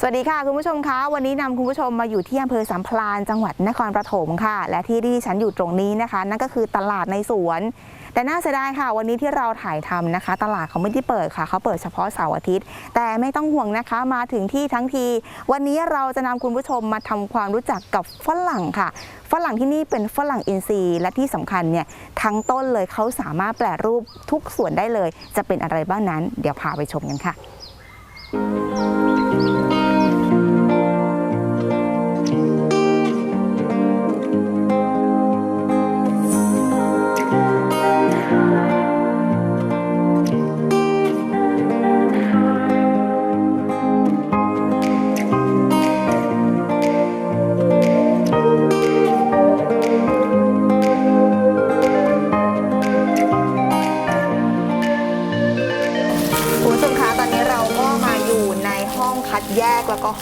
สวัสดีค่ะ คุณผู้ชมคะ วันนี้นำคุณผู้ชมมาอยู่ที่อำเภอสามพลานจังหวัดนครปฐมค่ะ และที่ที่ฉันอยู่ตรงนี้นะคะ นั่นก็คือตลาดในสวน แต่น่าเสียดายค่ะ วันนี้ที่เราถ่ายทำนะคะ ตลาดเขาไม่ได้เปิดค่ะ เขาเปิดเฉพาะเสาร์อาทิตย์ แต่ไม่ต้องห่วงนะคะมาถึงที่ทั้งที วันนี้เราจะนำคุณผู้ชมมาทำความรู้จักกับฝรั่งค่ะฝรั่งที่นี่เป็นฝรั่งอินทรีย์และที่สำคัญเนี่ยทั้งต้นเลยเขาสามารถแปลรูปทุกส่วนได้เลย จะเป็นอะไรบ้างนั้น เดี๋ยวพาไปชมกันค่ะ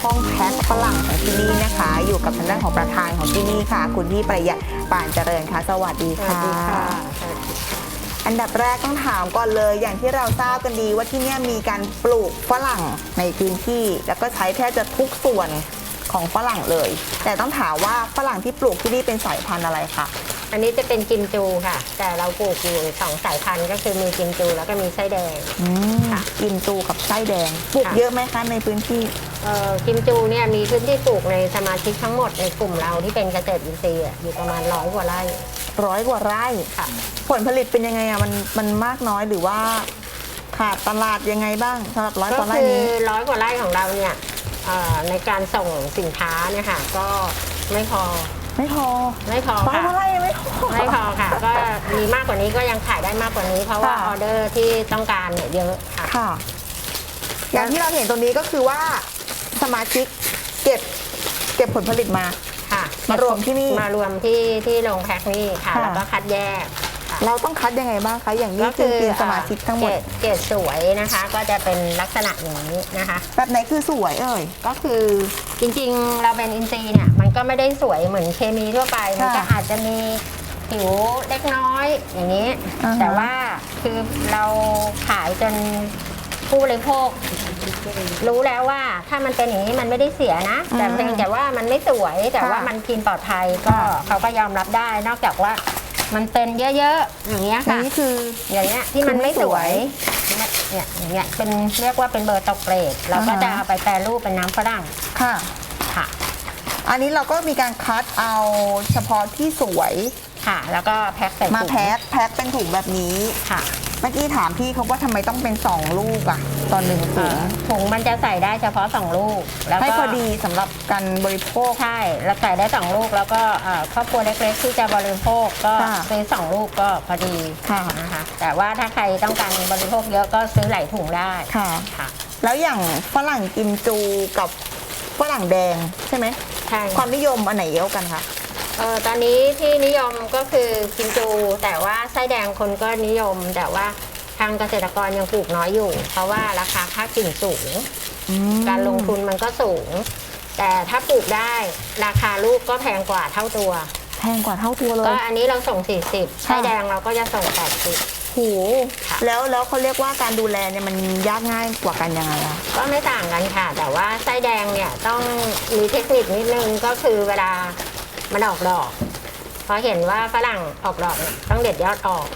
ห้องแพ็คฝรั่งของที่นี่นะคะ อยู่กับทางด้านของประธานของที่นี่ค่ะ คุณพี่ประหยัดป่านเจริญค่ะสวัสดีค่ะ อันดับแรกต้องถามก่อนเลย อย่างที่เราทราบกันดีว่าที่เนี่ยมีการปลูกฝรั่งในพื้นที่ แล้วก็ใช้แทบจะทุกส่วนของฝรั่งเลย แต่ต้องถามว่าฝรั่งที่ปลูกที่นี่เป็นสายพันธุ์อะไรคะอันนี้จะเป็นกิมจูค่ะ แต่เราปลูกอยู่สองสายพันธุ์ก็คือมีกิมจูแล้วก็มีไส้แดงอืมค่ะกินตูกับไส้แดงปลูกค่ะ เยอะไหมคะในพื้นที่ เอ่อกิมจูเนี่ยมีพื้นที่ปลูกในสมาชิกทั้งหมดในกลุ่มเราที่เป็นเกษตรอินทรีย์อะอยู่ประมาณร้อยกว่าไร่ร้อยกว่าไร่ ค่ะ ผลผลิตเป็นยังไงอะมันมันมากน้อยหรือว่าขาดตลาดยังไงบ้างสำหรับร้อยกก็ว่าไร่คือนี้ ร้อยกว่าไร่ของเราเนี่ยเอ่อในการส่งสินค้าเนี่ยค่ะก็ไม่พอไม่พอไม่พอร้อยค่ะ กว่าไร่ยังไม่พอ ไม่พอค่ะ ก็มีมากกว่านี้ก็ยังขายได้มากกว่านี้ เพราะว่าค่ะ ออเดอร์ที่ต้องการเนี่ยเยอะค่ะ ค่ะ อย่างที่เราเห็นตรงนี้ก็คือว่าส มาชิกเก็บเก็บผลผลิตมา ค่ะมารวมที่นี่ มารวมที่ที่โรงแพ็คนี่ค่ะ ค่ะ แล้วก็คัดแยกค่ะเราต้องคัดยังไงบ้างคะ อย่างนี้ก็คือเป็นสมาชิกทั้งหมดเกรเกรดสวยนะคะ ก็จะเป็นลักษณะอย่างนี้นะคะ แบบไหนคือสวยเอ่ย ก็คือจริงๆ เราเป็นอินทรีย์เนี่ยมันก็ไม่ได้สวยเหมือนเคมีทั่วไป มันก็อาจจะมีผิวเล็กน้อยอย่างนี้ อ่าฮะแต่ว่าคือเราขายจนผู้บริโภค รู้แล้วว่าถ้ามันเป็นอย่างนี้มันไม่ได้เสียนะ แต่เพียงแต่ว่ามันไม่สวยแต่ว่ามันกินปลอดภัยก็เขาก็ยอมรับได้ นอกจากว่ามันเป็นเยอะๆอย่างเงี้ยอันค่ะนี้คืออย่างเงี้ยที่มันไม่สวยคือไม่เนี่ยอย่างเงี้ยเป็นเรียกว่าเป็นเบอร์ตกเกรดเราก็อ่าฮะจะเอาไปแปรรูปเป็นน้ำฝรั่งค่ะค่ะ อันนี้เราก็มีการคัดเอาเฉพาะที่สวยค่ะ แล้วก็แพ็คใส่มาถุงแพ็คแพ็คเป็นถุงแบบนี้ค่ะเมื่อกี้ถามพี่เขาว่าทำไมต้องเป็น 2 ลูกอะตอนหนึ่งถุเอ่งอถุงมันจะใส่ได้เฉพาะสองลูก แล้วให้ก็พอดีสำหรับการบริโภค ใช่แล้วใส่ได้สองลูก แล้วก็เอ่อครอบครัวเล็กๆที่จะบริโภคก็ค่ะซื้อสองลูกก็พอดีค่ะ นะคะแต่ว่าถ้าใครต้องการบริโภคเยอะก็ซื้อหลายถุงได้ค่ะ ค่ะแล้วอย่างฝรั่งกิมจูกับฝรั่งแดงใช่ไหม ใช่ ความนิยมอันไหนเยอะกันคะ เออตอนนี้ที่นิยมก็คือกิมจู แต่ว่าไส้แดงคนก็นิยม แต่ว่าทางเกษตรกรยังปลูกน้อยอยู่ เพราะว่าราคาค่ากิ่งสูงการลงทุนมันก็สูง แต่ถ้าปลูกได้ราคาลูกก็แพงกว่าเท่าตัว แพงกว่าเท่าตัวเลก็ย อันนี้เราส่ง 40ไส้แดงเราก็จะส่ง 80หูค่ะ แล้วแล้วเขาเรียกว่าการดูแลเนี่ยมันยากง่ายกว่ากันยังไงอะก็ไม่ต่างกันค่ะ แต่ว่าไส้แดงเนี่ยต้องมีเทคนิคนิดนึงก็คือเวลา มันออกดอกพอเห็นว่าฝรั่งออกดอกเนี่ยต้องเด็ดยอดออก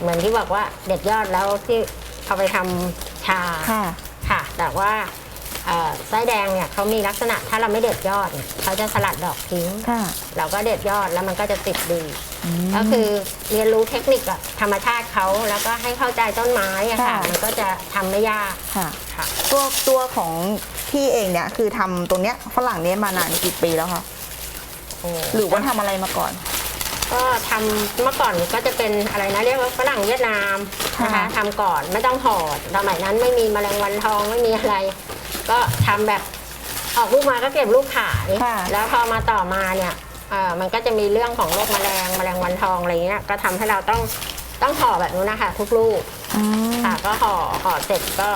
เหมือนที่บอกว่าเด็ดยอดแล้วที่เอาไปทำชาค่ะ ค่ะ แต่ว่าเอ่อไส้แดงเนี่ยเขามีลักษณะถ้าเราไม่เด็ดยอดเนี่ยเขาจะสลัดดอกทิ้ง ค่ะเราก็เด็ดยอดแล้วมันก็จะติดดีอมก็คือเรียนรู้เทคนิคอะธรรมชาติเขาแล้วก็ให้เข้าใจต้นไม้อะค่ะ ค่ะ มันก็จะทำไม่ยากค่ะ ค่ะ ตัวตัวของพี่เองเนี่ยคือทำตรงเนี้ยฝรั่งเนี้ยมานานกี่ปีแล้วคะโอ้ หรือว่าทำอะไรมาก่อน ก็ทำเมื่อก่อนก็จะเป็นอะไรนะเรียกว่าฝรั่งเวียดนามนะคะค่ะ ทำก่อนไม่ต้องห่อสมัยนั้นไม่มีแมลงวันทองไม่มีอะไร ก็ทำแบบออกลูกมาก็เก็บลูกขาย ค่ะแล้วพอมาต่อมาเนี่ยเอ่อมันก็จะมีเรื่องของโรคแมลงแมลงวันทองอะไรเงี้ยก็ทำให้เราต้องต้องห่อแบบนู้นนะคะทุกลูกอืมค่ะก็ห่อห่อเสร็จก็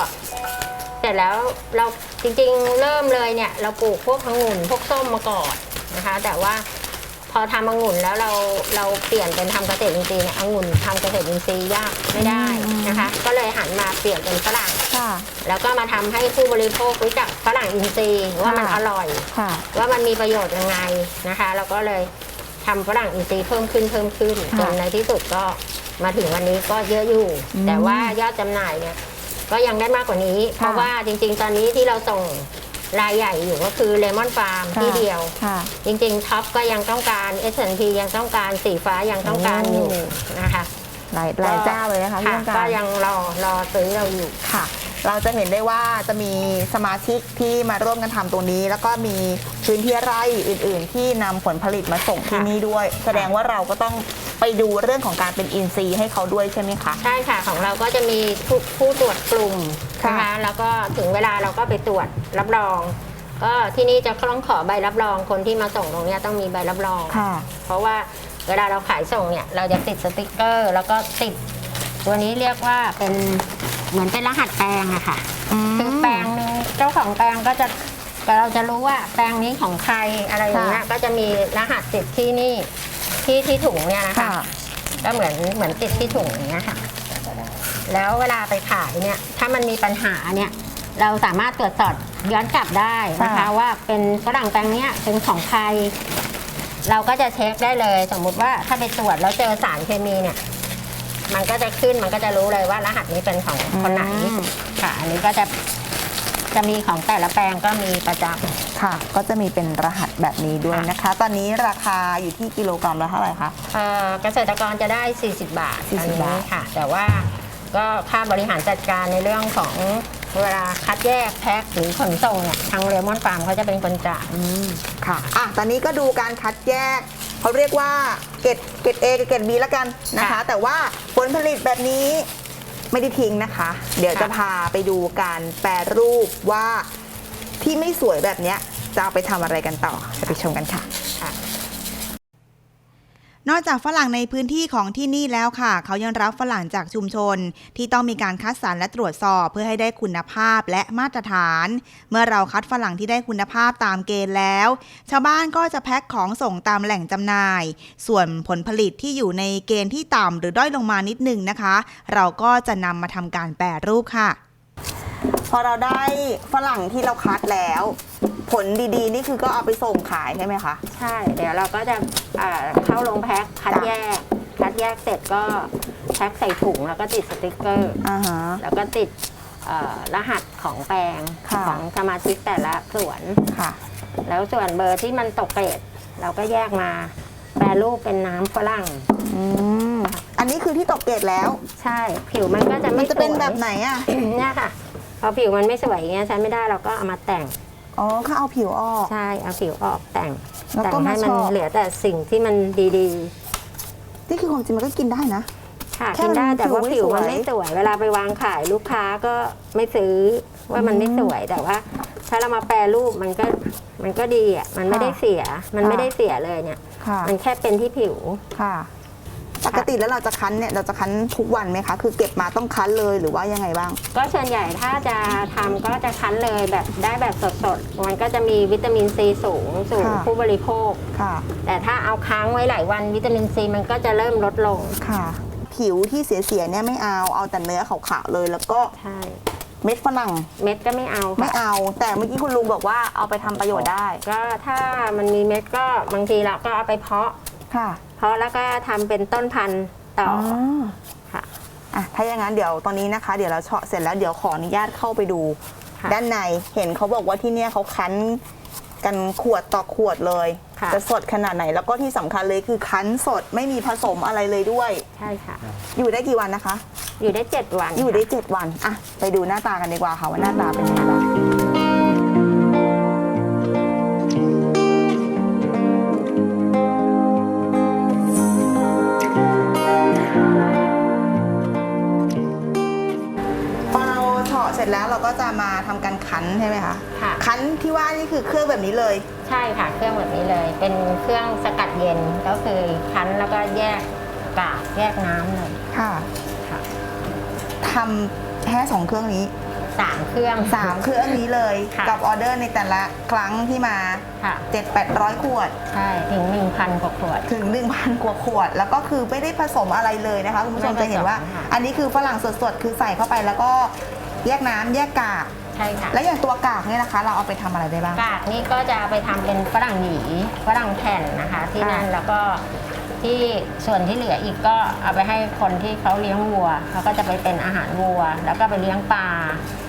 เสร็จแล้วเราจริงๆ เริ่มเลยเนี่ย เราปลูกพวกองุ่นพวกส้มมาก่อน นะคะ แต่ว่าพอทำองุ่นแล้วเราเราเปลี่ยนเป็นทำเกษตรอินทรีย์เนี่ยองุ่นทำเกษตรอินทรีย์ยากไม่ได้นะคะ ก็เลยหันมาเปลี่ยนเป็นฝรั่งค่ะ แล้วก็มาทำให้ผู้บริโภครู้จักฝรั่งอินทรีย์ว่ามันค่ะอร่อย ค่ะ ว่ามันมีประโยชน์ยังไงนะคะ เราก็เลยทำฝรั่งอินทรีย์เพิ่มขึ้นเพิ่มขึ้นค่ะจนในที่สุดก็มาถึงวันนี้ก็เยอะอยู่ อืมแต่ว่ายอดจำหน่ายเนี่ยก็ยังได้มากกว่านี้ เพราะว่าจริง ๆ ตอนนี้ที่เราส่ง รายใหญ่อยู่ก็คือเลมอนฟาร์มค่ะที่เดียว ค่ะ จริงๆท็อปก็ยังต้องการ S&P ยังต้องการสีฟ้ายังต้องการอยู่โอ้ นะคะหลายหลายเจ้าเลยนะคะที่ค่ะต้องการก็ยังรอรอซื้อเราอยู่ ค่ะ เราจะเห็นได้ว่าจะมีสมาชิกที่มาร่วมกันทำตรงนี้ แล้วก็มีพื้นที่ไร่อื่น ๆ ที่นำผลผลิตมาส่งที่ค่ะนี่ด้วย แสดงว่าเราก็ต้องไปดูเรื่องของการเป็นอินทรีย์ให้เขาด้วยใช่ไหมคะ ใช่ค่ะของเราก็จะมีผู้ผู้ตรวจกลุ่มค่ะ นะคะแล้วก็ถึงเวลาเราก็ไปตรวจรับรอง ก็ที่นี่จะต้องขอใบรับรองคนที่มาส่งตรงเนี้ยต้องมีใบรับรอง ค่ะ เพราะว่าเวลาเราขายส่งเนี่ยเราจะติดสติกเกอร์ แล้วก็ติด ตัวนี้เรียกว่าเป็น เหมือนเป็นรหัสแปลงอะค่ะ คือแปลงหนึงเจ้าของแปลงก็จะเราจะรู้ว่าแปลงนี้ของใครอะไรอย่างเงี้ยค่ะก็จะมีรหัสติดที่นี่ที่ที่ถุงเนี่ยนะคะ ค่ะก็เหมือนเหมือนติดที่ถุงอย่างเงี้ยค่ะ แล้วเวลาไปขายเนี่ย ถ้ามันมีปัญหาเนี่ย เราสามารถตรวจสอบย้อนกลับได้นะคะ ค่ะ ว่าเป็นฝรั่งแปลงเนี้ยเป็นของใคร เราก็จะเช็คได้เลย สมมุติว่าถ้าไปตรวจแล้วเจอสารเคมีเนี่ย มันก็จะขึ้นมันก็จะรู้เลยว่ารหัสนี้เป็นของคนไหนอืม ค่ะ อันนี้ก็จะจะมีของแต่ละแปลงก็มีประจำค่ะ ก็จะมีเป็นรหัสแบบนี้ด้วยนะคะ ตอนนี้ราคาอยู่ที่กิโลกรัมละเท่าไหร่คะเอ่อเกษตรกรจะได้ 40 บาท40อันนี้บาท ค่ะ แต่ว่าก็ค่าบริหารจัดการในเรื่องของเวลาคัดแยกแพ็คหรือขนส่งเนี่ยทางเลมอนฟาร์มเขาจะเป็นคนจ่าย ค่ะ อะ ตอนนี้ก็ดูการคัดแยก เขาเรียกว่าเกรดเกรด A กับเกรด B แล้วกันนะคะ ค่ะ แต่ว่าผลผลิตแบบนี้ไม่ได้ทิ้งนะคะ เดี๋ยวค่ะจะพาไปดูการแปรรูปว่าที่ไม่สวยแบบเนี้ยจะเอาไปทำอะไรกันต่อจะไปชมกันค่ะค่ะ นอกจากฝรั่งในพื้นที่ของที่นี่แล้วค่ะ เขายังรับฝรั่งจากชุมชน ที่ต้องมีการคัดสรรและตรวจสอบเพื่อให้ได้คุณภาพและมาตรฐาน เมื่อเราคัดฝรั่งที่ได้คุณภาพตามเกณฑ์แล้ว ชาวบ้านก็จะแพ็คของส่งตามแหล่งจำหน่าย ส่วนผลผลิตที่อยู่ในเกณฑ์ที่ต่ำหรือด้อยลงมานิดนึงนะคะ เราก็จะนำมาทำการแปรรูปค่ะ พอเราได้ฝรั่งที่เราคัดแล้ว ผลดีๆ นี่คือก็เอาไปส่งขายใช่ไหมคะ ใช่ เดี๋ยวเราก็จะอ่าเข้าลงแพ็คคัดจ้ะแยก คัดแยกเสร็จก็แพ็คใส่ถุงแล้วก็ติดสติกเกอร์ อ่าฮะ แล้วก็ติดเอ่อรหัสของแปลงค่ะ ของสมาชิกแต่ละส่วน ค่ะ แล้วส่วนเบอร์ที่มันตกเกรดเราก็แยกมา แปรรูปเป็นน้ำฝรั่ง อืม อันนี้คือที่ตกเกรดแล้ว ใช่ ผิวมันก็จะมัไม่นจะเป็นสวยแบบไหนอะ เนี่ยค่ะ พอผิวมันไม่สวยอย่างเงี้ยใช้ไม่ได้เราก็เอามาแต่ง อ๋อเขาเอาผิวออก ใช่เอาผิวออกแต่งแล้วแต่ก็งมาให้มันชอบ เหลือแต่สิ่งที่มันดีนี่คือความจริงมันก็กินได้นะ ๆ ค่ะแค่กินได้มันแต่ว่าผิผิววไม่มันสวย ไม่สวย เวลาไปวางขายลูกค้าก็ไม่ซื้อว่ามันไม่สวยแต่ว่า ถ้าเรามาแปรรูปมันก็มันก็ดีอะมันไม่ได้เสียมันไม่ได้เสียเลยเนี่ย ค่ะมันแค่เป็นที่ผิว ค่ะ ปกติแล้วเราจะคั้นเนี่ยเราจะคั้นทุกวันไหมคะ คือเก็บมาต้องคั้นเลยหรือว่ายังไงบ้าง ก็ส่วนใหญ่ถ้าจะทำก็จะคั้นเลยแบบได้แบบสดๆ มันก็จะมีวิตามินซีสูงสู่ค่ะ ผู้บริโภค ค่ะ แต่ถ้าเอาค้างไว้หลายวันวิตามินซีมันก็จะเริ่มลดลง ค่ะ ผิวที่เสียๆเนี่ยไม่เอาเอาแต่เนื้อขาวๆเลย แล้วก็ใช่ เม็ดฝรั่งเม็ดก็ไม่เอาไม่ค่ะเอา แต่เมื่อกี้คุณลุงบอกว่าเอาไปทำประโยชน์ได้ ก็ถ้ามันมีเม็ดก็บางทีเราก็เอาไปเพาะ ค่ะเพาะแล้วก็ทำเป็นต้นพันธุ์ต่อออ ค่ะอะถ้าอย่างนั้นเดี๋ยวตอนนี้นะคะ เดี๋ยวเราเฉาะเสร็จแล้วเดี๋ยวขออนุญาตเข้าไปดู ค่ะ ด้านในเห็นเขาบอกว่าที่เนี่ยเขาคั้นกันขวดต่อขวดเลย ค่ะ จะสดขนาดไหนแล้วก็ที่สำคัญเลยคือคั้นสดไม่มีผสมอะไรเลยด้วย ใช่ค่ะ อยู่ได้กี่วันนะคะ อยู่ได้ 7 วันอยู่ได้ ค่ะ7 วันอะไปดูหน้าตากันดีกว่าค่ะว่าหน้าตาเป็นยังไงบ้าง แล้วเราก็จะมาทำการคั้นใช่ไหมคะค่ะ คั้นที่ว่านี่คือเครื่องแบบนี้เลย ใช่ค่ะ เครื่องแบบนี้เลย เป็นเครื่องสกัดเย็นก็คือคั้นแล้วก็แยกกากแยกน้ำเลยค่ะค่ะทำแค่สองเครื่องนี้สามเครื่อง สามเครื่องนี้เลย ค่ะ กับออเดอร์ในแต่ละครั้งที่มา ค่ะ 7 8 0 0 ขวด ใช่ถึง1,000กว่าขวด ถึง 1,000 กว่าขวด แล้วก็คือไม่ได้ผสมอะไรเลยนะคะคุณผู้ชมไม่ผสมจะเห็นว่า ค่ะ อันนี้คือฝรั่งสดๆ คือใส่เข้าไปแล้วก็ แยกน้ำแยกกาก ใช่ค่ะ และอย่างตัวกากเนี่ยนะคะ เราเอาไปทำอะไรได้บ้าง กากนี่ก็จะเอาไปทำเป็นฝรั่งหยีฝรั่งแผ่นนะคะ ที่นั่นค่ะแล้วก็ที่ส่วนที่เหลืออีกก็เอาไปให้คนที่เขาเลี้ยงวัวเขาก็จะไปเป็นอาหารวัว แล้วก็ไปเลี้ยงปลา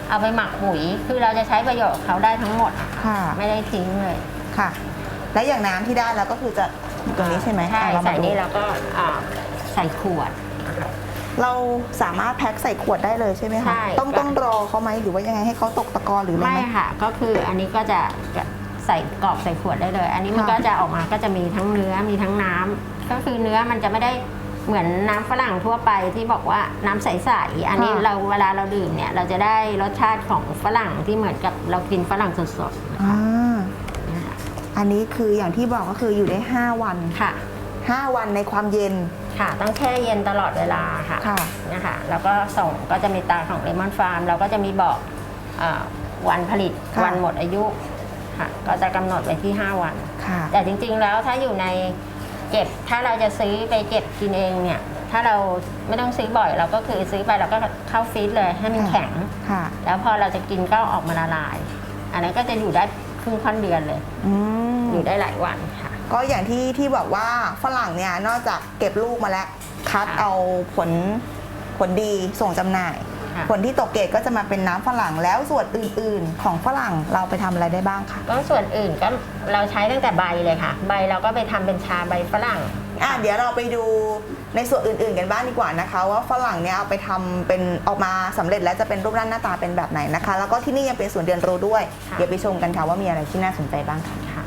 เอาไปหมักปุ๋ย คือเราจะใช้ประโยชน์กับเขาได้ทั้งหมดอะค่ะ ไม่ได้ทิ้งเลยค่ะ และอย่างน้ำที่ได้แล้วก็คือจะอยู่ตรงนี้ใช่ไหมใช่อะเรามาใส่ดูนี่แล้วก็อ่าใส่ขวดนะคะ เราสามารถแพ็คใส่ขวดได้เลยใช่ไหมคะ ใช่ต้องต้องรอเขาไหมหรือว่ายังไงให้เขาตกตะกอนหรืออะไรไม่ไหม ค่ะ ก็คืออันนี้ก็จะจะใส่กรอกใส่ขวดได้เลย อันนี้มันค่ะ ก็จะออกมาก็จะมีทั้งเนื้อมีทั้งน้ำก็คือเนื้อมันจะไม่ได้เหมือนน้ำฝรั่งทั่วไปที่บอกว่าน้ำใสๆอันนี้เราเวลาเราดื่มเนี่ยเราจะได้รสชาติของฝรั่งที่เหมือนกับเรากินฝรั่งสดๆนะคะอ่าอันนี้คืออย่างที่บอกก็คืออยู่ได้ 5 วัน ค่ะ 5 วันในความเย็น ค่ะ ต้องแช่เย็นตลอดเวลาค่ะค่ะ นะคะแล้วก็ส่งก็จะมีตาของเลมอนฟาร์มเราก็จะมีบอกอาวันผลิตค่ะ วันหมดอายุค่ะ ก็จะกำหนดไว้ที่ 5 วัน ค่ะ แต่จริงๆแล้วถ้าอยู่ในเก็บถ้าเราจะซื้อไปเก็บกินเองเนี่ย ถ้าเราไม่ต้องซื้อบ่อยเราก็คือซื้อไปเราก็เข้าฟรีซเลยให้มันค่ะ แข็ง ค่ะ แล้วพอเราจะกินก็ออกมาละลาย อันนั้นก็จะอยู่ได้ครึ่งค่อนเดือนเลย อืมอยู่ได้หลายวันค่ะ ก็อย่างที่ที่บอกว่าฝรั่งเนี่ยนอกจากเก็บลูกมาแล้ว คัดค่ะเอาผลผลดีส่งจำหน่ายค่ะผลที่ตกเกรดก็จะมาเป็นน้ำฝรั่งแล้วส่วนอื่นๆ ของฝรั่งเราไปทำอะไรได้บ้างคะก็ส่วนอื่นก็เราใช้ตั้งแต่ใบเลยค่ะ ใบเราก็ไปทำเป็นชาใบฝรั่ง อะเดี๋ยวเราไปดูในส่วนอื่นๆ กันบ้างดีกว่านะคะ ว่าฝรั่งเนี่ยเอาไปทำเป็นออกมาสำเร็จแล้วจะเป็นรูปร่างหน้าตาเป็นแบบไหนนะคะ แล้วก็ที่นี่ยังเป็นส่วนย์เรียนรู้ด้วย ค่ะ เดี๋ยวไปชมกันค่ะว่ามีอะไรที่น่าสนใจบ้างค่ะ ค่ะ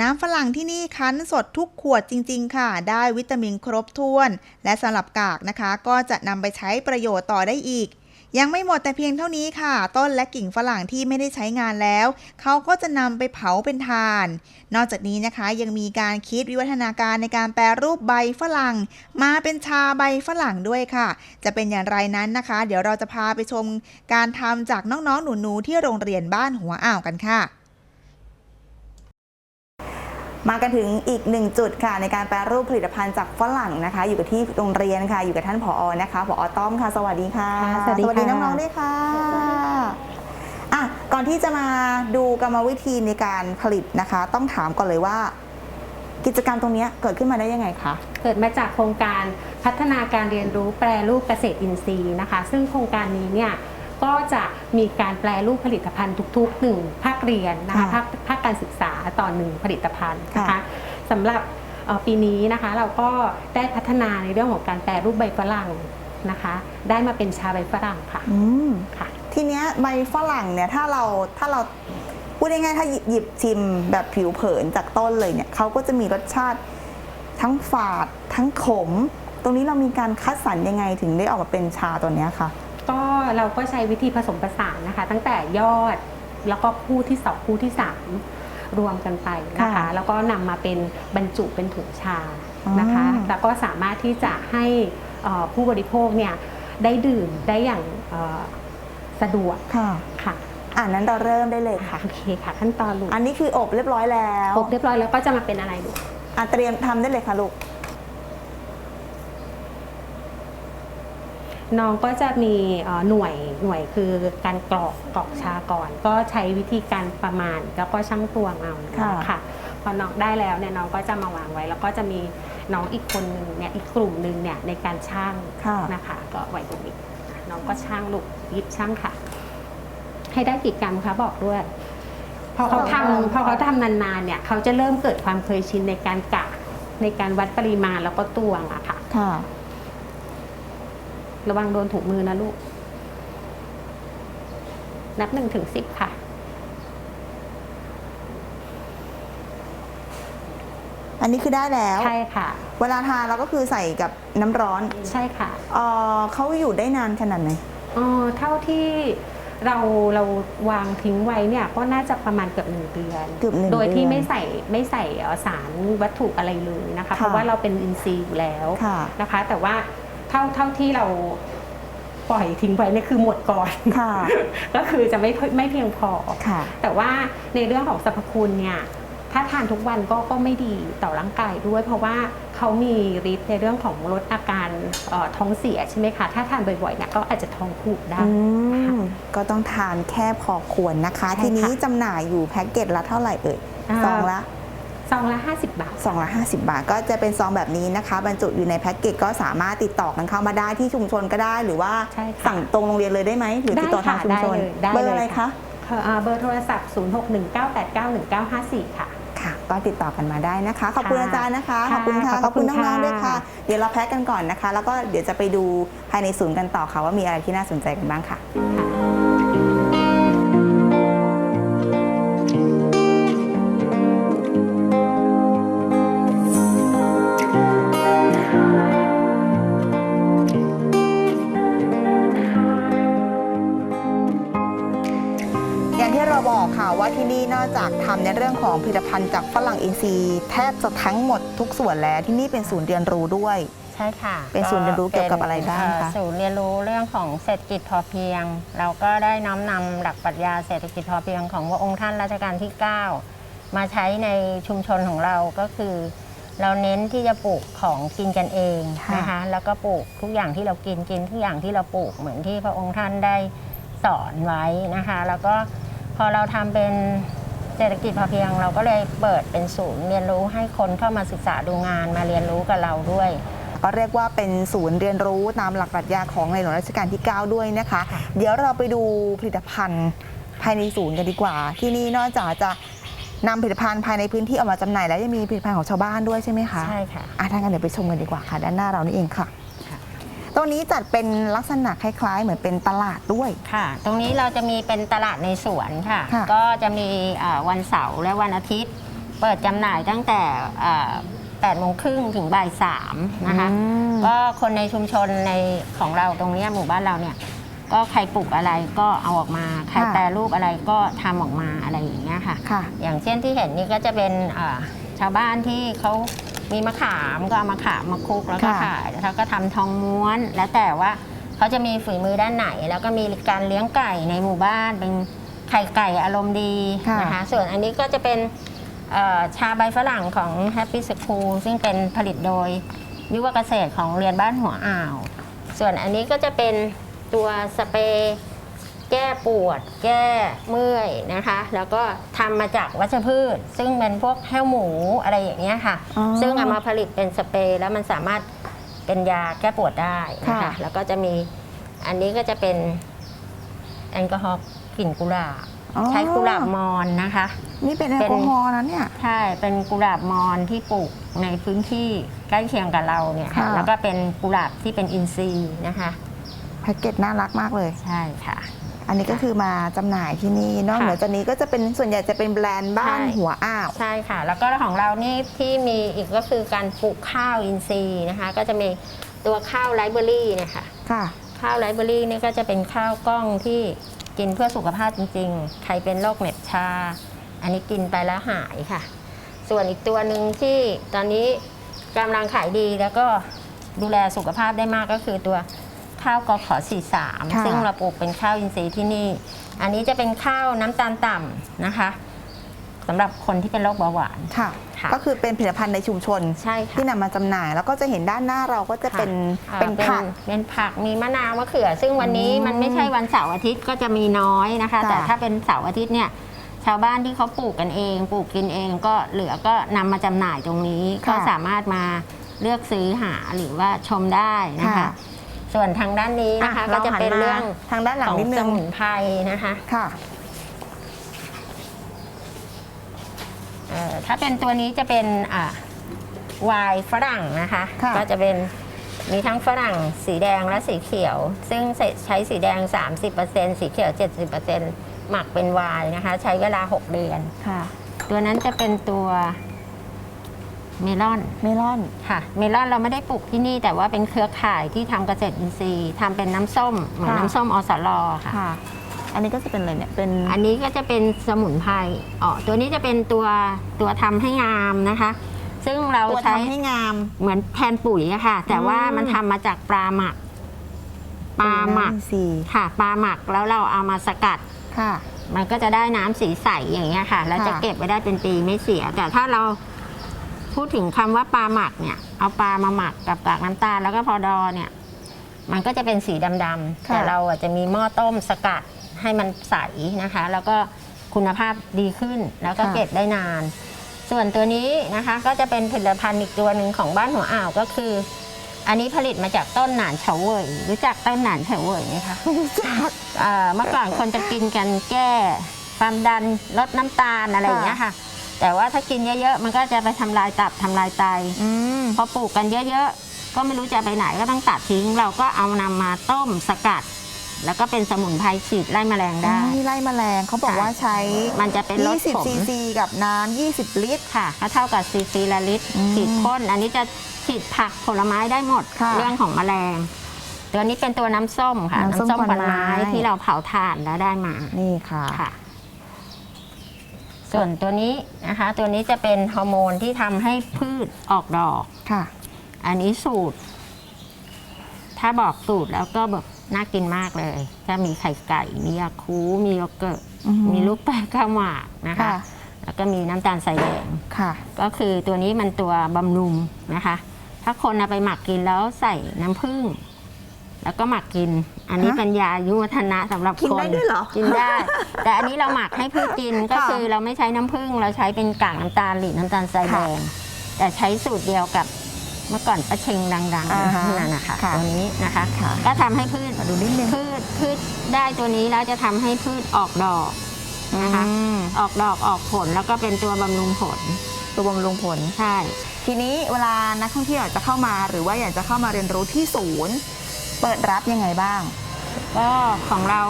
น้ำฝรั่งที่นี่คั้นสดทุกขวดจริง ๆ ค่ะ ได้วิตามินครบถ้วน และสำหรับกากนะคะ ก็จะนำไปใช้ประโยชน์ต่อได้อีก ยังไม่หมดแต่เพียงเท่านี้ค่ะ ต้นและกิ่งฝรั่งที่ไม่ได้ใช้งานแล้ว เขาก็จะนำไปเผาเป็นถ่าน นอกจากนี้นะคะยังมีการคิดวิวัฒนาการในการแปรรูปใบฝรั่ง มาเป็นชาใบฝรั่งด้วยค่ะ จะเป็นอย่างไรนั้นนะคะ เดี๋ยวเราจะพาไปชมการทำจากน้องๆหนูๆที่โรงเรียนบ้านหัวอ่าวกันค่ะ มากันถึงอีกหนึ่งจุดค่ะ ในการแปรรูปผลิตภัณฑ์จากฝรั่งนะคะ อยู่กับที่โรงเรียนค่ะ อยู่กับท่านผอนะคะผอต้อมค่ะ สวัสดีค่ะค่ะสวัสดีค่ะน้องๆด้วยค่ะอะ ก่อนที่จะมาดูกรรมวิธีในการผลิตนะคะ ต้องถามก่อนเลยว่า กิจกรรมตรงเนี้ยเกิดขึ้นมาได้ยังไงคะเกิดมาจากโครงการพัฒนาการเรียนรู้แปรรูปเกษตรอินทรีย์นะคะ ซึ่งโครงการนี้เนี่ย ก็จะมีการแปรรูปผลิตภัณฑ์ทุกๆหนึ่งภาคเรียนนะคะค่ะภาคภาคการศึกษาต่อหนึ่งผลิตภัณฑ์นะค่ะคะสำหรับเอ่อปีนี้นะคะเราก็ได้พัฒนาในเรื่องของการแปรรูปใบฝรั่งนะคะ ได้มาเป็นชาใบฝรั่งค่ะอืมค่ะ ทีเนี้ยใบฝรั่งเนี่ยถ้าเราถ้าเราพูดง่ายๆถ้าหยิบหยิบชิมแบบผิวเผินจากต้นเลยเนี่ยเขาก็จะมีรสชาติทั้งฝาดทั้งขม ตรงนี้เรามีการคัดสรรยังไงถึงได้ออกมาเป็นชาตัวเนี้ยค่ะก็ เราก็ใช้วิธีผสมผสานนะคะ ตั้งแต่ยอดแล้วก็คู่ที่สองคู่ที่สามรวมกันไปนะคะ ค่ะแล้วก็นำมาเป็นบรรจุเป็นถุงชานะคะ อ๋อ แล้วก็สามารถที่จะให้เอ่อผู้บริโภคเนี่ยได้ดื่มได้อย่างเอ่อสะดวกค่ะค่ะอ่านั้นเราเริ่มได้เลยค่ะ โอเคค่ะขั้นตอนลูกอันนี้คืออบเรียบร้อยแล้ว ครบเรียบร้อยแล้วก็จะมาเป็นอะไรลูก อะเตรียมทำได้เลยค่ะลูก น้องก็จะมีเอ่อหน่วยหน่วยคือการกรอกกรอกชาก่อน ก็ใช้วิธีการประมาณแล้วก็ชั่งตวงเอาค่ะค่ะพอน้องได้แล้วเนี่ยน้องก็จะมาวางไว้ แล้วก็จะมีน้องอีกคนหนึ่งเนี่ยอีกกลุ่มหนึ่งเนี่ยในการชั่งค่ะนะคะ ก็ไว้ตรงนี้น้องก็ชั่งลูกหยิบชั่งค่ะ ให้ได้กี่กรัมคะบอกด้วยพอเขาค่ะทำพอเขาทำนานๆเนี่ยเขาจะเริ่มเกิดความเคยชินในการกะในการวัดปริมาณแล้วก็ตวงอะค่ะค่ะ ระวังโดนถูกมือนะลูก นับหนึ่งถึงสิบค่ะ อันนี้คือได้แล้ว ใช่ค่ะ เวลาทานเราก็คือใส่กับน้ำร้อนใช่ค่ะเอ่อเขาอยู่ได้นานขนาดไหนเออเท่าที่เราเราวางทิ้งไว้เนี่ยก็น่าจะประมาณเกือบหนึ่งเดือน เกือบหนึ่งโดยที่เดือน ไม่ใส่ไม่ใส่เอ่อสารวัตถุอะไรเลยนะคะค่ะเพราะว่าเราเป็นอินทรีย์อยู่แล้วค่ะ นะคะ แต่ว่า เท่าเท่าที่เราปล่อยทิ้งไว้เนี่ยคือหมดก่อนค่ะ ก็คือจะไม่ไม่เพียงพอค่ะ แต่ว่าในเรื่องของสรรพคุณเนี่ยถ้าทานทุกวันก็ก็ไม่ดีต่อร่างกายด้วย เพราะว่าเขามีฤทธิ์ในเรื่องของลดอาการเอ่อท้องเสียใช่ไหมคะ ถ้าทานบ่อยๆเนี่ยก็อาจจะท้องผูกได้อืมก็ต้องทานแค่พอควรนะคะใช่ค่ะทีนี้จำหน่ายอยู่แพ็กเกจละเท่าไหร่เอ่ยอ่าซองละ ซองละ50 บาท ซองละ50 บาท ก็จะเป็นซองแบบนี้นะคะ บรรจุอยู่ในแพ็กเกจก็สามารถติดต่อกันเข้ามาได้ที่ชุมชนก็ได้ หรือว่าใช่ค่ะสั่งตรงโรงเรียนเลยได้ไหมหรือติดต่อทางชุมชน ได้เลยได้เลยเบอร์อะไรค่ะ คะ เอ่อเบอร์โทรศัพท์ 0619891954 ค่ะ ค่ะ ก็ติดต่อกันมาได้นะคะ ขอบคุณค่ะอาจารย์นะคะขค่ะอบคุณค่ะขขออบบคุคุณณน้องๆค่ะ ด้วยค่ะ เดี๋ยวเราแพ็กกันก่อนนะคะ แล้วก็เดี๋ยวจะไปดูภายในศูนย์กันต่อค่ะว่ามีอะไรที่น่าสนใจกันบ้างค่ะอย่ากทำในเรื่องของผลิตภัณฑ์จากฝรั่งอินทรีย์แทบจะทั้งหมดทุกส่วนแล้วที่นี่เป็นศูนย์เรียนรู้ด้วย ใช่ค่ะเป็นศูนย์เรียนรู้เกี่ยวกับอะไรบ้างคะเอ่อศูนย์เรียนรู้เรื่องของเศรษฐกิจพอเพียง เราก็ได้น้อมนำหลักปรัชญาเศรษฐกิจพอเพียงของพระองค์ท่านรัชกาลที่ 9 มาใช้ในชุมชนของเราก็คือ เราเน้นที่จะปลูกของกินกันเองค่ะ นะคะแล้วก็ปลูกทุกอย่างที่เรากินกินทุกอย่างที่เราปลูกเหมือนที่พระองค์ท่านได้สอนไว้นะคะ แล้วก็พอเราทำเป็น เศรษฐกิจพอเพียงเราก็เลยเปิดเป็นศูนย์เรียนรู้ให้คนเข้ามาศึกษาดูงานมาเรียนรู้กับเราด้วยก็เรียกว่าเป็นศูนย์เรียนรู้ตามหลักปรัชญาของในหลวงรัชกาลที่ 9 ด้วยนะคะ เดี๋ยวเราไปดูผลิตภัณฑ์ภายในศูนย์กันดีกว่า ที่นี่นอกจากจะนำผลิตภัณฑ์ภายในพื้นที่ออกมาจำหน่ายแล้วยังมีผลิตภัณฑ์ของชาวบ้านด้วยใช่ไหมคะใช่ค่ะอะถ้างั้นเดี๋ยวไปชมกันดีกว่าค่ะ ด้านหน้าเรานี่เองค่ะค่ะ ตรงนี้จัดเป็นลักษณะคล้ายๆ เหมือนเป็นตลาดด้วย ค่ะ ตรงนี้เราจะมีเป็นตลาดในสวนค่ะ ค่ะ ก็จะมีอ่าวันเสาร์และวันอาทิตย์ เปิดจำหน่ายตั้งแต่8โมงครึ่งถึงบ่ายสามนะคะ อืม ก็คนในชุมชนในของเราตรงเนี้ยหมู่บ้านเราเนี่ย ก็ใครปลูกอะไรก็เอาออกมา ใครค่ะ แปรรูปอะไรก็ทำออกมาอะไรอย่างเงี้ยค่ะ ค่ะ อย่างเช่นที่เห็นนี่ก็จะเป็นอ่าชาวบ้านที่เขา มีมะขามก็เอามะขามมาคลุกแล้วก็ค่ะ ขายแล้วก็ทำทองม้วน แล้วแต่ว่าเขาจะมีฝีมือด้านไหน แล้วก็มีการเลี้ยงไก่ในหมู่บ้านเป็นไข่ไก่อารมณ์ดีค่ะนะคะ ส่วนอันนี้ก็จะเป็นเอ่อชาใบฝรั่งของ Happy School ซึ่งเป็นผลิตโดยยุวเกษตรของโรงเรียนบ้านหัวอ่าว ส่วนอันนี้ก็จะเป็นตัวสเปรย์ แก้ปวด แก้เมื่อยนะคะ แล้วก็ทำมาจากวัชพืช ซึ่งเป็นพวกแห้วหมูอะไรอย่างเงี้ยค่ะ อ๋อซึ่งเอามาผลิตเป็นสเปรย์แล้วมันสามารถเป็นยาแก้ปวดได้นะค่ะ คะ แล้วก็จะมีอันนี้ก็จะเป็นแอลกอฮอล์กลิ่นกุหลาบอ๋อใช้กุหลาบมอนนะคะ นี่เป็นแอลกอฮอล์นะเนี่ย ใช่ เป็นกุหลาบมอนที่ปลูกในพื้นที่ใกล้เคียงกับเราเนี่ยค่ะ ค่ะ แล้วก็เป็นกุหลาบที่เป็นอินทรีย์นะคะ แพ็กเกจน่ารักมากเลย ใช่ค่ะ อันนี้ก็คือมาจำหน่ายที่นี่นอกค่ะเหนือจากนี้ก็จะเป็นส่วนใหญ่จะเป็นแบรนด์บ้านใช่ หัวอ้าว ใช่ค่ะ แล้วก็ของเรานี่ที่มีอีกก็คือการปลูกข้าวอินทรีย์นะคะ ก็จะมีตัวข้าวไรเบอรี่เนี่ยค่ะ ค่ะ ข้าวไรเบอรี่นี่ก็จะเป็นข้าวกล้องที่กินเพื่อสุขภาพจริงๆ ใครเป็นโรคเหน็บชา อันนี้กินไปแล้วหายค่ะ ส่วนอีกตัวหนึ่งที่ตอนนี้กำลังขายดีแล้วก็ดูแลสุขภาพได้มากก็คือตัว ข้าวกขอค่ะ43ซึ่งเราปลูกเป็นข้าวอินทรีย์ที่นี่ อันนี้จะเป็นข้าวน้ำตาลต่ำนะคะสำหรับคนที่เป็นโรคเบาหวาน ค่ะ ค่ะ ก็คือเป็นผลิตภัณฑ์ในชุมชน ใช่ค่ะที่นำมาจำหน่าย แล้วก็จะเห็นด้านหน้าเราก็จะเป็นค่ะเป็นผักเป็นผักมีมะนาวมะเขือ ซึ่งวันนี้อืมมันไม่ใช่วันเสาร์อาทิตย์ก็จะมีน้อยนะคะค่ะแต่ถ้าเป็นเสาร์อาทิตย์เนี่ย ชาวบ้านที่เขาปลูกกันเอง ปลูกกินเองก็เหลือก็นำมาจำหน่ายตรงนี้ ก็สามารถมาเลือกซื้อหาหรือว่าชมได้นะคะ ส่วนทางด้านนี้นะคะอ่ก็จะเป็นหัมาเรื่องทางด้านหลังของนิดนึสงมุนไพรนะคะค่ะเอ่อถ้าเป็นตัวนี้จะเป็นอ่าไวน์ฝรั่งนะคะค่ะก็จะเป็นมีทั้งฝรั่งสีแดงและสีเขียว ซึ่งใช้สีแดง 30%สีเขียว 70%หมักเป็นไวน์นะคะ ใช้เวลา 6 เดือนค่ะตัวนั้นจะเป็นตัว เมลอนเมลอน ค่ะ เมลอนเราไม่ได้ปลูกที่นี่ แต่ว่าเป็นเครือข่ายที่ทำเกษตรอินทรีย์ทำเป็นน้ำส้มเหมือนค่ะ น้ำส้มอสลค่ะ ค่ะ อันนี้ก็จะเป็นอะไรเนี่ย เป็นอันนี้ก็จะเป็นสมุนไพรอ๋อตัวนี้จะเป็นตัวตัวทำให้งามนะคะ ซึ่งเราตัวใช้ทำให้งาม เหมือนแทนปุ๋ยอะค่ะ แต่ว่าอืม มันทำมาจากปลาหมักปลาหมักสีค่ะปลาหมักแล้วเราเอามาสกัด ค่ะ มันก็จะได้น้ำสีใสอย่างเงี้ยค่ะแล้วจะค่ะ เก็บไว้ได้เป็นปีไม่เสีย แต่ถ้าเรา พูดถึงคำว่าปลาหมักเนี่ย เอาปลามาหมักกับกากน้ำตาลแล้วก็พอดอเนี่ย มันก็จะเป็นสีดำๆค่ะแต่เราอะจะมีหม้อต้มสกัดให้มันใสนะคะ แล้วก็คุณภาพดีขึ้นแล้วก็เก็บได้นาน ส่วนตัวนี้นะคะก็จะเป็นผลิตภัณฑ์อีกตัวหนึ่งของบ้านหัวอ่าวก็คือ อันนี้ผลิตมาจากต้นหนานเฉาเว่ยรู้จักต้นหนานเฉาเว่ยไหมคะเอ่อเมื่อก่อนคนจะกินกันแก้ความดันลดน้ำตาลอะไรอย่างเงี้ยค่ะ แต่ว่าถ้ากินเยอะๆ มันก็จะไปทำลายตับทำลายไต อืม พอปลูกกันเยอะๆ ก็ไม่รู้จะไปไหนก็ต้องตัดทิ้ง เราก็เอานำมาต้มสกัด แล้วก็เป็นสมุนไพรฉีดไล่แมลงได้ นี่ไล่แมลงเขาบอกค่ะว่าใช้มันจะเป็นรสขม 20ซีซีกับน้ำ20 ลิตร ค่ะก็เท่ากับซีซีละลิตรอืมฉีดพ่นอันนี้จะฉีดผักผลไม้ได้หมด ค่ะเรื่องของแมลง ตัวนี้เป็นตัวน้ำส้มค่ะน้ำส้มน้ำส้มควันควันไม้ไม้ ที่เราเผาถ่านแล้วได้มานี่ค่ะ ค่ะ ส่วนตัวนี้นะคะ ตัวนี้จะเป็นฮอร์โมนที่ทำให้พืชออกดอก ค่ะ อันนี้สูตร ถ้าบอกสูตรแล้วก็แบบน่ากินมากเลย จะมีไข่ไก่ มียาคูมีโยเกิร์ต อือหือมีลูกแป้งข้าวหมากนะคะ ค่ะ แล้วก็มีน้ำตาลใส่แดง ค่ะ ก็คือตัวนี้มันตัวบำรุงนะคะ ถ้าคนเอาไปหมักกินแล้วใส่น้ำผึ้ง แล้วก็หมักกิน อันนี้ฮะเป็นยายุวัฒนะสำหรับกินคนได้ด้วยเหรอกินได้ แต่อันนี้เราหมักให้พืชกินก็ค่ะคือเราไม่ใช้น้ำผึ้งเราใช้เป็นกากน้ำตาลหรือน้ำตาลทรายแดค่ะงแต่ใช้สูตรเดียวกับเมื่อก่อนประเชงดังอ่าฮะๆนั่นนะคะค่ะตัวนี้นะคะ ค่ะ ก็ทำให้พืช มาดูนิดนึง พืชพืชได้ตัวนี้แล้วจะทำให้พืชออกดอกนะคะ อืม ออกดอกออกผลแล้วก็เป็นตัวบำรุงผลตัวบำรุงผล ใช่ ทีนี้เวลานักท่องเที่ยวอยากจะเข้ามาหรือว่าอยากจะเข้ามาเรียนรู้ที่ศูนย์ เปิดรับยังไงบ้าง ก็ของเรา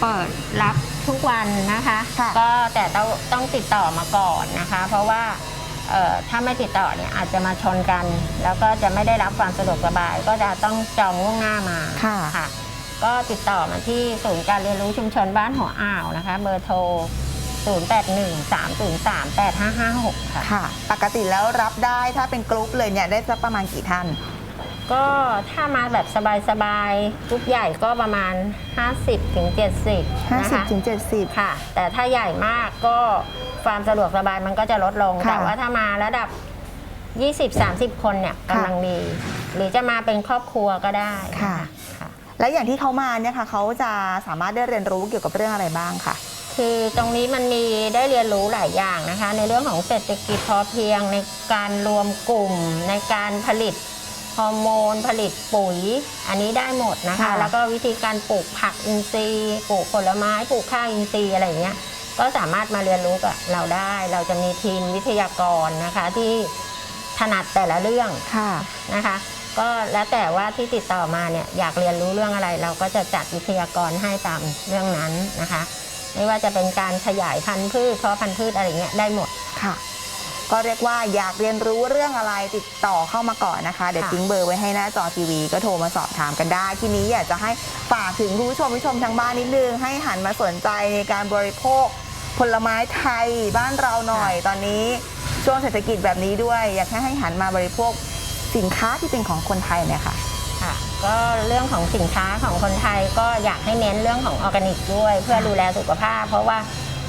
เปิดรับทุกวันนะคะ ค่ะ ก็แต่ต้องต้องติดต่อมาก่อนนะคะ เพราะว่าเอ่อถ้าไม่ติดต่อเนี่ยอาจจะมาชนกัน แล้วก็จะไม่ได้รับความสะดวกสบาย ก็จะต้องจองล่วงหน้ามาค่ะก็ติดต่อมาที่ศูนย์การเรียนรู้ชุมชนบ้านหัวอ่าวนะคะ เบอร์โทร 0813038556 ค่ะ ค่ะ ปกติแล้วรับได้ถ้าเป็นกรุ๊ปเลยเนี่ยได้สักประมาณกี่ท่าน ก็ถ้ามาแบบสบายๆกรุ๊ปใหญ่ก็ประมาณ 50-70นะคะ50ถึง70 ค่ะ แต่ถ้าใหญ่มากก็ความสะดวกสบายมันก็จะลดลง ค่ะ แต่ว่าถ้ามาระดับ 20-30 คนเนี่ยค่ะกำลังดี หรือจะมาเป็นครอบครัวก็ได้ค่ะ ค่ะ และอย่างที่เขามาเนี่ยค่ะเขาจะสามารถได้เรียนรู้เกี่ยวกับเรื่องอะไรบ้างค่ะ คือตรงนี้มันมีได้เรียนรู้หลายอย่างนะคะ ในเรื่องของเศรษฐกิจพอเพียงในการรวมกลุ่มในการผลิต ฮอร์โมนผลิตปุ๋ย อันนี้ได้หมดนะคะ ค่ะ แล้วก็วิธีการปลูกผักอินทรีย์ปลูกผลไม้ปลูกข้าวอินทรีย์อะไรอย่างเงี้ยก็สามารถมาเรียนรู้กับเราได้ เราจะมีทีมวิทยากรนะคะที่ถนัดแต่ละเรื่องค่ะ นะคะ ก็แล้วแต่ว่าที่ติดต่อมาเนี่ยอยากเรียนรู้เรื่องอะไร เราก็จะจัดวิทยากรให้ตามเรื่องนั้นนะคะ ไม่ว่าจะเป็นการขยายพันธุ์พืชเพาะพันธุ์พืชอะไรเงี้ยได้หมด ค่ะ ก็เรียกว่าอยากเรียนรู้เรื่องอะไรติดต่อเข้ามาก่อนนะคะ เดี๋ยวค่ะทิ้งเบอร์ไว้ให้หน้าจอทีวี ก็โทรมาสอบถามกันได้ ทีนี้อยากจะให้ฝากถึงคุณผู้ชมผู้ชมทางบ้านนิดนึง ให้หันมาสนใจในการบริโภค ผลไม้ไทยบ้านเราหน่อยตอนนี้ช่วงเศรษฐกิจแบบนี้ด้วย อยากให้ให้หันมาบริโภคสินค้าที่เป็นของคนไทยเนี่ยค่ะค่ะก็เรื่องของสินค้าของคนไทยก็อยากให้เน้นเรื่องของออร์แกนิกด้วย เพื่อดูแลสุขภาพ เพราะว่า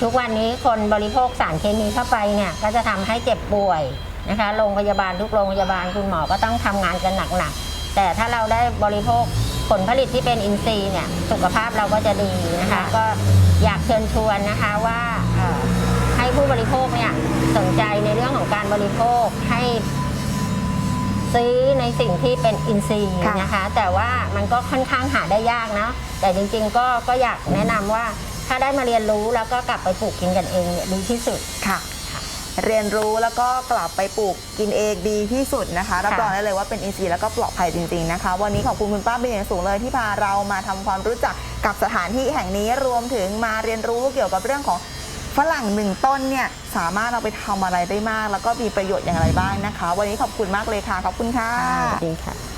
ทุกวันนี้คนบริโภคสารเคมีเข้าไปเนี่ยก็จะทำให้เจ็บป่วยนะคะโรงพยาบาลทุกโรงพยาบาลคุณหมอก็ต้องทำงานกันหนักๆแต่ถ้าเราได้บริโภคผลผลิตที่เป็นอินทรีย์เนี่ยสุขภาพเราก็จะดีนะคะค่ะก็อยากเชิญชวนนะคะว่าเอ่อให้ผู้บริโภคเนี่ยสนใจในเรื่องของการบริโภคให้ซื้อในสิ่งที่เป็นอินทรีย์ค่ะนะคะ แต่ว่ามันก็ค่อนข้างหาได้ยากนะแต่จริงๆก็ก็อยากแนะนำว่า ถ้าได้มาเรียนรู้แล้วก็กลับไปปลูกกินกันเองเนี่ยดีที่สุด ค่ะ เรียนรู้แล้วก็กลับไปปลูกกินเองดีที่สุดนะคะรับรองได้เลยว่าเป็นอินทรีย์แล้วก็ปลอดภัยจริงๆนะคะ วันนี้ขอบคุณคุณป้าเป็นอย่างสูงเลยที่พาเรามาทำความรู้จักกับสถานที่แห่งนี้รวมถึงมาเรียนรู้เกี่ยวกับเรื่องของฝรั่งหนึ่งต้นเนี่ยสามารถเอาไปทำอะไรได้มาก แล้วก็มีประโยชน์อย่างไรบ้างนะคะ วันนี้ขอบคุณมากเลยค่ะขอบคุณค่ะสวัสดีค่ะ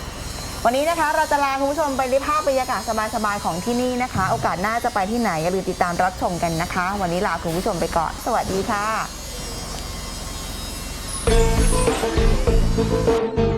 วันนี้นะคะเราจะลาคุณผู้ชมไปด้วยภาพบรรยากาศสบายๆของที่นี่นะคะ โอกาสหน้าจะไปที่ไหนอย่าลืมติดตามรับชมกันนะคะ วันนี้ลาคุณผู้ชมไปก่อน สวัสดีค่ะ